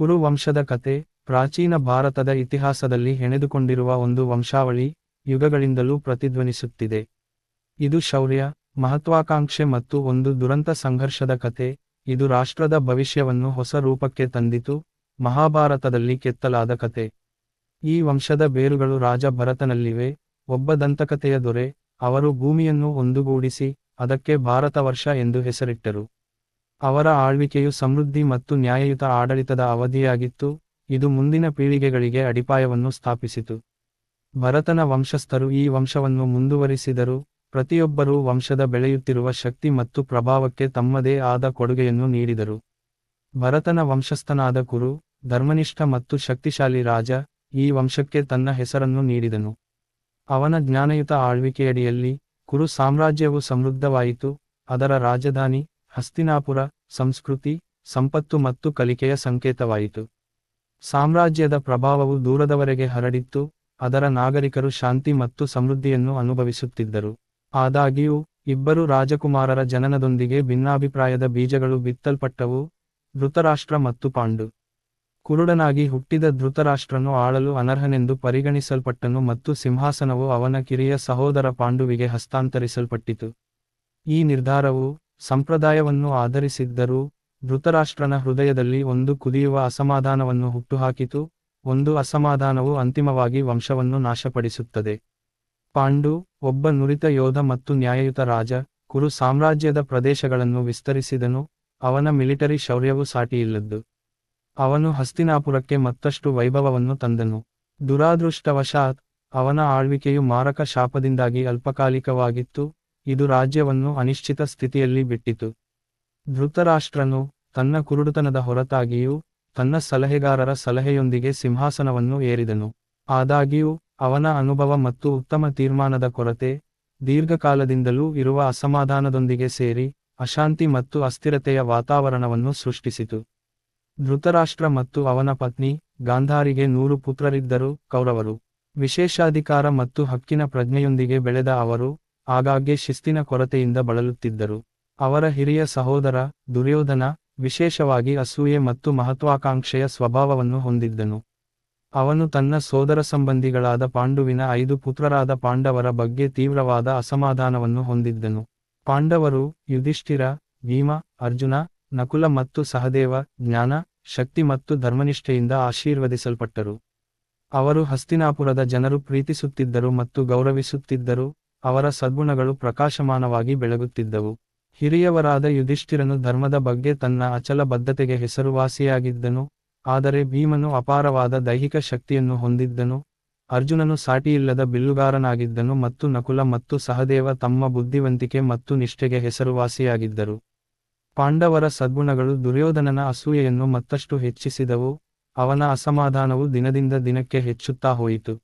ಕುರು ವಂಶದ ಕತೆ, ಪ್ರಾಚೀನ ಭಾರತದ ಇತಿಹಾಸದಲ್ಲಿ ಹೆಣೆದುಕೊಂಡಿರುವ ಒಂದು ವಂಶಾವಳಿ ಯುಗಗಳಿಂದಲೂ ಪ್ರತಿಧ್ವನಿಸುತ್ತಿದೆ. ಇದು ಶೌರ್ಯ, ಮಹತ್ವಾಕಾಂಕ್ಷೆ ಮತ್ತು ಒಂದು ದುರಂತ ಸಂಘರ್ಷದ ಕತೆ. ಇದು ರಾಷ್ಟ್ರದ ಭವಿಷ್ಯವನ್ನು ಹೊಸ ರೂಪಕ್ಕೆ ತಂದಿತು, ಮಹಾಭಾರತದಲ್ಲಿ ಕೆತ್ತಲಾದ ಕತೆ. ಈ ವಂಶದ ಬೇರುಗಳು ರಾಜ ಭರತನಲ್ಲಿವೆ, ಒಬ್ಬ ದಂತಕಥೆಯ ದೊರೆ, ಅವರು ಭೂಮಿಯನ್ನು ಒಂದುಗೂಡಿಸಿ, ಅದಕ್ಕೆ ಭಾರತವರ್ಷ ಎಂದು ಹೆಸರಿಟ್ಟರು. ಅವರ ಆಳ್ವಿಕೆಯು ಸಮೃದ್ಧಿ ಮತ್ತು ನ್ಯಾಯಯುತ ಆಡಳಿತದ ಅವಧಿಯಾಗಿತ್ತು, ಇದು ಮುಂದಿನ ಪೀಳಿಗೆಗಳಿಗೆ ಅಡಿಪಾಯವನ್ನು ಸ್ಥಾಪಿಸಿತು. ಭರತನ ವಂಶಸ್ಥರು ಈ ವಂಶವನ್ನು ಮುಂದುವರಿಸಿದರು, ಪ್ರತಿಯೊಬ್ಬರೂ ವಂಶದ ಬೆಳೆಯುತ್ತಿರುವ ಶಕ್ತಿ ಮತ್ತು ಪ್ರಭಾವಕ್ಕೆ ತಮ್ಮದೇ ಆದ ಕೊಡುಗೆಯನ್ನು ನೀಡಿದರು. ಭರತನ ವಂಶಸ್ಥನಾದ ಕುರು, ಧರ್ಮನಿಷ್ಠ ಮತ್ತು ಶಕ್ತಿಶಾಲಿ ರಾಜ, ಈ ವಂಶಕ್ಕೆ ತನ್ನ ಹೆಸರನ್ನು ನೀಡಿದನು. ಅವನ ಜ್ಞಾನಯುತ ಆಳ್ವಿಕೆಯಡಿಯಲ್ಲಿ ಕುರು ಸಾಮ್ರಾಜ್ಯವು ಸಮೃದ್ಧವಾಯಿತು, ಅದರ ರಾಜಧಾನಿ ಹಸ್ತಿನಾಪುರ, ಸಂಸ್ಕೃತಿ, ಸಂಪತ್ತು ಮತ್ತು ಕಲಿಕೆಯ ಸಂಕೇತವಾಯಿತು. ಸಾಮ್ರಾಜ್ಯದ ಪ್ರಭಾವವು ದೂರದವರೆಗೆ ಹರಡಿತ್ತು, ಅದರ ನಾಗರಿಕರು ಶಾಂತಿ ಮತ್ತು ಸಮೃದ್ಧಿಯನ್ನು ಅನುಭವಿಸುತ್ತಿದ್ದರು. ಆದಾಗ್ಯೂ, ಇಬ್ಬರು ರಾಜಕುಮಾರರ ಜನನದೊಂದಿಗೆ ಭಿನ್ನಾಭಿಪ್ರಾಯದ ಬೀಜಗಳು ಬಿತ್ತಲ್ಪಟ್ಟವು, ಧೃತರಾಷ್ಟ್ರ ಮತ್ತು ಪಾಂಡು. ಕುರುಡನಾಗಿ ಹುಟ್ಟಿದ ಧೃತರಾಷ್ಟ್ರನು ಆಳಲು ಅನರ್ಹನೆಂದು ಪರಿಗಣಿಸಲ್ಪಟ್ಟನು ಮತ್ತು ಸಿಂಹಾಸನವು ಅವನ ಕಿರಿಯ ಸಹೋದರ ಪಾಂಡುವಿಗೆ ಹಸ್ತಾಂತರಿಸಲ್ಪಟ್ಟಿತು. ಈ ನಿರ್ಧಾರವು ಸಂಪ್ರದಾಯವನ್ನು ಆಧರಿಸಿದ್ದರೂ, ಧೃತರಾಷ್ಟ್ರನ ಹೃದಯದಲ್ಲಿ ಒಂದು ಕುದಿಯುವ ಅಸಮಾಧಾನವನ್ನು ಹುಟ್ಟುಹಾಕಿತು, ಒಂದು ಅಸಮಾಧಾನವು ಅಂತಿಮವಾಗಿ ವಂಶವನ್ನು ನಾಶಪಡಿಸುತ್ತದೆ. ಪಾಂಡು, ಒಬ್ಬ ನುರಿತ ಯೋಧ ಮತ್ತು ನ್ಯಾಯಯುತ ರಾಜ, ಕುರು ಸಾಮ್ರಾಜ್ಯದ ಪ್ರದೇಶಗಳನ್ನು ವಿಸ್ತರಿಸಿದನು, ಅವನ ಮಿಲಿಟರಿ ಶೌರ್ಯವು ಸಾಟಿಯಿಲ್ಲದ್ದು. ಅವನು ಹಸ್ತಿನಾಪುರಕ್ಕೆ ಮತ್ತಷ್ಟು ವೈಭವವನ್ನು ತಂದನು. ದುರಾದೃಷ್ಟವಶಾತ್, ಅವನ ಆಳ್ವಿಕೆಯು ಮಾರಕ ಶಾಪದಿಂದಾಗಿ ಅಲ್ಪಕಾಲಿಕವಾಗಿತ್ತು ಇದು ರಾಜ್ಯವನ್ನು ಅನಿಶ್ಚಿತ ಸ್ಥಿತಿಯಲ್ಲಿ ಬಿಟ್ಟಿತು. ಧೃತರಾಷ್ಟ್ರನು ತನ್ನ ಕುರುಡುತನದ ಹೊರತಾಗಿಯೂ ತನ್ನ ಸಲಹೆಗಾರರ ಸಲಹೆಯೊಂದಿಗೆ ಸಿಂಹಾಸನವನ್ನು ಏರಿದನು. ಆದಾಗ್ಯೂ, ಅವನ ಅನುಭವ ಮತ್ತು ಉತ್ತಮ ತೀರ್ಮಾನದ ಕೊರತೆ ದೀರ್ಘಕಾಲದಿಂದಲೂ ಇರುವ ಅಸಮಾಧಾನದೊಂದಿಗೆ ಸೇರಿ ಅಶಾಂತಿ ಮತ್ತು ಅಸ್ಥಿರತೆಯ ವಾತಾವರಣವನ್ನು ಸೃಷ್ಟಿಸಿತು. ಧೃತರಾಷ್ಟ್ರ ಮತ್ತು ಅವನ ಪತ್ನಿ ಗಾಂಧಾರಿಗೆ ನೂರು ಪುತ್ರರಿದ್ದರು ಕೌರವರು. ವಿಶೇಷಾಧಿಕಾರ ಮತ್ತು ಹಕ್ಕಿನ ಪ್ರಜ್ಞೆಯೊಂದಿಗೆ ಬೆಳೆದ ಅವರು ಆಗಾಗ್ಗೆ ಶಿಸ್ತಿನ ಕೊರತೆಯಿಂದ ಬಳಲುತ್ತಿದ್ದರು. ಅವರ ಹಿರಿಯ ಸಹೋದರ, ದುರ್ಯೋಧನ, ವಿಶೇಷವಾಗಿ ಅಸೂಯೆ ಮತ್ತು ಮಹತ್ವಾಕಾಂಕ್ಷೆಯ ಸ್ವಭಾವವನ್ನು ಹೊಂದಿದ್ದನು. ಅವನು ತನ್ನ ಸೋದರ ಸಂಬಂಧಿಗಳಾದ ಪಾಂಡುವಿನ ಐದು ಪುತ್ರರಾದ ಪಾಂಡವರ ಬಗ್ಗೆ ತೀವ್ರವಾದ ಅಸಮಾಧಾನವನ್ನು ಹೊಂದಿದ್ದನು. ಪಾಂಡವರು ಯುಧಿಷ್ಠಿರ, ಭೀಮ, ಅರ್ಜುನ, ನಕುಲ ಮತ್ತು ಸಹದೇವ, ಜ್ಞಾನ, ಶಕ್ತಿ ಮತ್ತು ಧರ್ಮನಿಷ್ಠೆಯಿಂದ ಆಶೀರ್ವದಿಸಲ್ಪಟ್ಟರು. ಅವರು ಹಸ್ತಿನಾಪುರದ ಜನರು ಪ್ರೀತಿಸುತ್ತಿದ್ದರು ಮತ್ತು ಗೌರವಿಸುತ್ತಿದ್ದರು. ಅವರ ಸದ್ಗುಣಗಳು ಪ್ರಕಾಶಮಾನವಾಗಿ ಬೆಳಗುತ್ತಿದ್ದವು. ಹಿರಿಯವರಾದ ಯುಧಿಷ್ಠಿರನು ಧರ್ಮದ ಬಗ್ಗೆ ತನ್ನ ಅಚಲ ಬದ್ಧತೆಗೆ ಹೆಸರುವಾಸಿಯಾಗಿದ್ದನು, ಆದರೆ ಭೀಮನು ಅಪಾರವಾದ ದೈಹಿಕ ಶಕ್ತಿಯನ್ನು ಹೊಂದಿದ್ದನು. ಅರ್ಜುನನು ಸಾಟಿಯಿಲ್ಲದ ಬಿಲ್ಲುಗಾರನಾಗಿದ್ದನು ಮತ್ತು ನಕುಲ ಮತ್ತು ಸಹದೇವ ತಮ್ಮ ಬುದ್ಧಿವಂತಿಕೆ ಮತ್ತು ನಿಷ್ಠೆಗೆ ಹೆಸರುವಾಸಿಯಾಗಿದ್ದರು. ಪಾಂಡವರ ಸದ್ಗುಣಗಳು ದುರ್ಯೋಧನನ ಅಸೂಯೆಯನ್ನು ಮತ್ತಷ್ಟು ಹೆಚ್ಚಿಸಿದವು, ಅವನ ಅಸಮಾಧಾನವು ದಿನದಿಂದ ದಿನಕ್ಕೆ ಹೆಚ್ಚುತ್ತಾ ಹೋಯಿತು.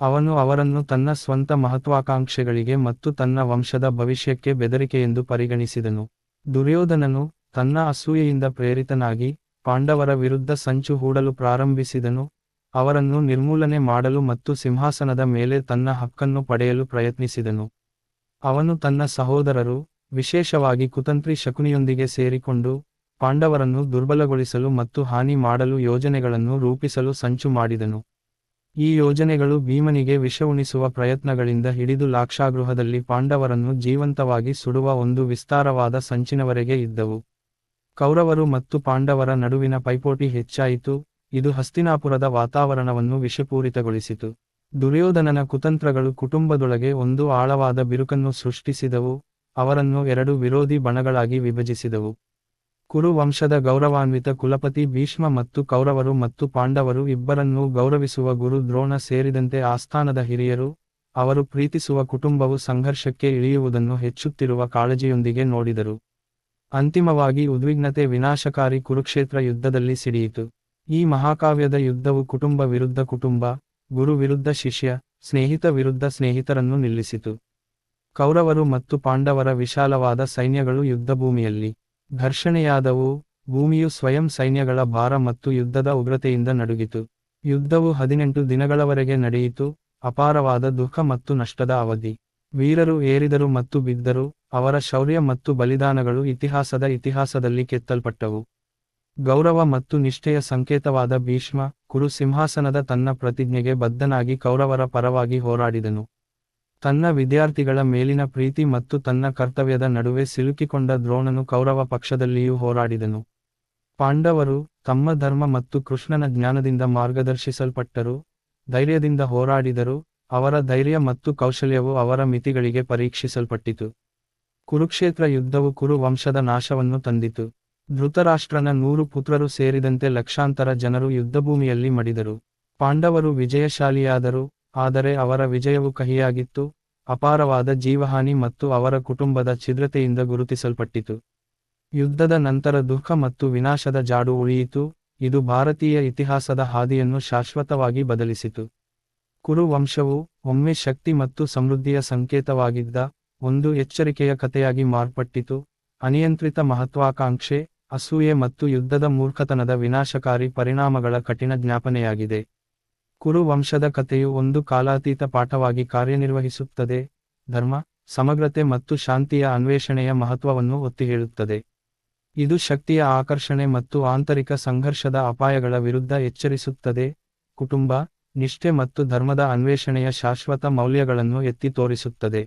ಅವನು ಅವರನ್ನು ತನ್ನ ಸ್ವಂತ ಮಹತ್ವಾಕಾಂಕ್ಷೆಗಳಿಗೆ ಮತ್ತು ತನ್ನ ವಂಶದ ಭವಿಷ್ಯಕ್ಕೆ ಬೆದರಿಕೆಯೆಂದು ಪರಿಗಣಿಸಿದನು. ದುರ್ಯೋಧನನು ತನ್ನ ಅಸೂಯೆಯಿಂದ ಪ್ರೇರಿತನಾಗಿ ಪಾಂಡವರ ವಿರುದ್ಧ ಸಂಚು ಹೂಡಲು ಪ್ರಾರಂಭಿಸಿದನು. ಅವರನ್ನು ನಿರ್ಮೂಲನೆ ಮಾಡಲು ಮತ್ತು ಸಿಂಹಾಸನದ ಮೇಲೆ ತನ್ನ ಹಕ್ಕನ್ನು ಪಡೆಯಲು ಪ್ರಯತ್ನಿಸಿದನು. ಅವನು ತನ್ನ ಸಹೋದರರು, ವಿಶೇಷವಾಗಿ ಕುತಂತ್ರಿ ಶಕುನಿಯೊಂದಿಗೆ ಸೇರಿಕೊಂಡು ಪಾಂಡವರನ್ನು ದುರ್ಬಲಗೊಳಿಸಲು ಮತ್ತು ಹಾನಿ ಮಾಡಲು ಯೋಜನೆಗಳನ್ನು ರೂಪಿಸಲು ಸಂಚು ಮಾಡಿದನು. ಈ ಯೋಜನೆಗಳು ಭೀಮನಿಗೆ ವಿಷವುಣಿಸುವ ಪ್ರಯತ್ನಗಳಿಂದ ಹಿಡಿದು ಲಾಕ್ಷಾಗೃಹದಲ್ಲಿ ಪಾಂಡವರನ್ನು ಜೀವಂತವಾಗಿ ಸುಡುವ ಒಂದು ವಿಸ್ತಾರವಾದ ಸಂಚಿನವರೆಗೆ ಇದ್ದವು. ಕೌರವರು ಮತ್ತು ಪಾಂಡವರ ನಡುವಿನ ಪೈಪೋಟಿ ಹೆಚ್ಚಾಯಿತು. ಇದು ಹಸ್ತಿನಾಪುರದ ವಾತಾವರಣವನ್ನು ವಿಷಪೂರಿತಗೊಳಿಸಿತು. ದುರ್ಯೋಧನನ ಕುತಂತ್ರಗಳು ಕುಟುಂಬದೊಳಗೆ ಒಂದು ಆಳವಾದ ಬಿರುಕನ್ನು ಸೃಷ್ಟಿಸಿದವು. ಅವರನ್ನು ಎರಡು ವಿರೋಧಿ ಬಣಗಳಾಗಿ ವಿಭಜಿಸಿದವು. ಕುರು ವಂಶದ ಗೌರವಾನ್ವಿತ ಕುಲಪತಿ ಭೀಷ್ಮ ಮತ್ತು ಕೌರವರು ಮತ್ತು ಪಾಂಡವರು ಇಬ್ಬರನ್ನೂ ಗೌರವಿಸುವ ಗುರು ದ್ರೋಣ ಸೇರಿದಂತೆ ಆಸ್ಥಾನದ ಹಿರಿಯರು, ಅವರು ಪ್ರೀತಿಸುವ ಕುಟುಂಬವು ಸಂಘರ್ಷಕ್ಕೆ ಇಳಿಯುವುದನ್ನು ಹೆಚ್ಚುತ್ತಿರುವ ಕಾಳಜಿಯೊಂದಿಗೆ ನೋಡಿದರು. ಅಂತಿಮವಾಗಿ ಉದ್ವಿಗ್ನತೆ ವಿನಾಶಕಾರಿ ಕುರುಕ್ಷೇತ್ರ ಯುದ್ಧದಲ್ಲಿ ಸಿಡಿಯಿತು. ಈ ಮಹಾಕಾವ್ಯದ ಯುದ್ಧವು ಕುಟುಂಬ ವಿರುದ್ಧ ಕುಟುಂಬ, ಗುರು ವಿರುದ್ಧ ಶಿಷ್ಯ, ಸ್ನೇಹಿತ ವಿರುದ್ಧ ಸ್ನೇಹಿತರನ್ನು ನಿಲ್ಲಿಸಿತು. ಕೌರವರು ಮತ್ತು ಪಾಂಡವರ ವಿಶಾಲವಾದ ಸೈನ್ಯಗಳು ಯುದ್ಧಭೂಮಿಯಲ್ಲಿ ಘರ್ಷಣೆಯಾದವು, ಭೂಮಿಯು ಸ್ವಯಂ ಸೈನ್ಯಗಳ ಭಾರ ಮತ್ತು ಯುದ್ಧದ ಉಗ್ರತೆಯಿಂದ ನಡುಗಿತು. ಯುದ್ಧವು ಹದಿನೆಂಟು ದಿನಗಳವರೆಗೆ ನಡೆಯಿತು, ಅಪಾರವಾದ ದುಃಖ ಮತ್ತು ನಷ್ಟದ ಅವಧಿ. ವೀರರು ಏರಿದರು ಮತ್ತು ಬಿದ್ದರು, ಅವರ ಶೌರ್ಯ ಮತ್ತು ಬಲಿದಾನಗಳು ಇತಿಹಾಸದ ಇತಿಹಾಸದಲ್ಲಿ ಕೆತ್ತಲ್ಪಟ್ಟವು. ಗೌರವ ಮತ್ತು ನಿಷ್ಠೆಯ ಸಂಕೇತವಾದ ಭೀಷ್ಮ ಕುರು ಸಿಂಹಾಸನದ ತನ್ನ ಪ್ರತಿಜ್ಞೆಗೆ ಬದ್ಧನಾಗಿ ಕೌರವರ ಪರವಾಗಿ ಹೋರಾಡಿದನು. ತನ್ನ ವಿದ್ಯಾರ್ಥಿಗಳ ಮೇಲಿನ ಪ್ರೀತಿ ಮತ್ತು ತನ್ನ ಕರ್ತವ್ಯದ ನಡುವೆ ಸಿಲುಕಿಕೊಂಡ ದ್ರೋಣನು ಕೌರವ ಪಕ್ಷದಲ್ಲಿಯೂ ಹೋರಾಡಿದನು. ಪಾಂಡವರು ತಮ್ಮ ಧರ್ಮ ಮತ್ತು ಕೃಷ್ಣನ ಜ್ಞಾನದಿಂದ ಮಾರ್ಗದರ್ಶಿಸಲ್ಪಟ್ಟರು, ಧೈರ್ಯದಿಂದ ಹೋರಾಡಿದರು, ಅವರ ಧೈರ್ಯ ಮತ್ತು ಕೌಶಲ್ಯವು ಅವರ ಮಿತಿಗಳಿಗೆ ಪರೀಕ್ಷಿಸಲ್ಪಟ್ಟಿತು. ಕುರುಕ್ಷೇತ್ರ ಯುದ್ಧವು ಕುರು ವಂಶದ ನಾಶವನ್ನು ತಂದಿತು. ಧೃತರಾಷ್ಟ್ರನ ನೂರು ಪುತ್ರರು ಸೇರಿದಂತೆ ಲಕ್ಷಾಂತರ ಜನರು ಯುದ್ಧಭೂಮಿಯಲ್ಲಿ ಮಡಿದರು. ಪಾಂಡವರು ವಿಜಯಶಾಲಿಯಾದರು ಆದರೆ ಅವರ ವಿಜಯವು ಕಹಿಯಾಗಿತ್ತು, ಅಪಾರವಾದ ಜೀವಹಾನಿ ಮತ್ತು ಅವರ ಕುಟುಂಬದ ಛಿದ್ರತೆಯಿಂದ ಗುರುತಿಸಲ್ಪಟ್ಟಿತು. ಯುದ್ಧದ ನಂತರ ದುಃಖ ಮತ್ತು ವಿನಾಶದ ಜಾಡು ಉಳಿಯಿತು, ಇದು ಭಾರತೀಯ ಇತಿಹಾಸದ ಹಾದಿಯನ್ನು ಶಾಶ್ವತವಾಗಿ ಬದಲಿಸಿತು. ಕುರು ವಂಶವು ಒಮ್ಮೆ ಶಕ್ತಿ ಮತ್ತು ಸಮೃದ್ಧಿಯ ಸಂಕೇತವಾಗಿದ್ದ ಒಂದು ಎಚ್ಚರಿಕೆಯ ಕಥೆಯಾಗಿ ಮಾರ್ಪಟ್ಟಿತು, ಅನಿಯಂತ್ರಿತ ಮಹತ್ವಾಕಾಂಕ್ಷೆ, ಅಸೂಯೆ ಮತ್ತು ಯುದ್ಧದ ಮೂರ್ಖತನದ ವಿನಾಶಕಾರಿ ಪರಿಣಾಮಗಳ ಕಠಿಣ ಜ್ಞಾಪನೆಯಾಗಿದೆ. ಕುರು ವಂಶದ ಕಥೆಯು ಒಂದು ಕಾಲಾತೀತ ಪಾಠವಾಗಿ ಕಾರ್ಯನಿರ್ವಹಿಸುತ್ತದೆ. ಧರ್ಮ, ಸಮಗ್ರತೆ ಮತ್ತು ಶಾಂತಿಯ ಅನ್ವೇಷಣೆಯ ಮಹತ್ವವನ್ನು ಒತ್ತಿ ಹೇಳುತ್ತದೆ ಇದು ಶಕ್ತಿಯ ಆಕರ್ಷಣೆ ಮತ್ತು ಆಂತರಿಕ ಸಂಘರ್ಷದ ಅಪಾಯಗಳ ವಿರುದ್ಧ ಎಚ್ಚರಿಸುತ್ತದೆ. ಕುಟುಂಬ, ನಿಷ್ಠೆ ಮತ್ತು ಧರ್ಮದ ಅನ್ವೇಷಣೆಯ ಶಾಶ್ವತ ಮೌಲ್ಯಗಳನ್ನು ಎತ್ತಿ ತೋರಿಸುತ್ತದೆ.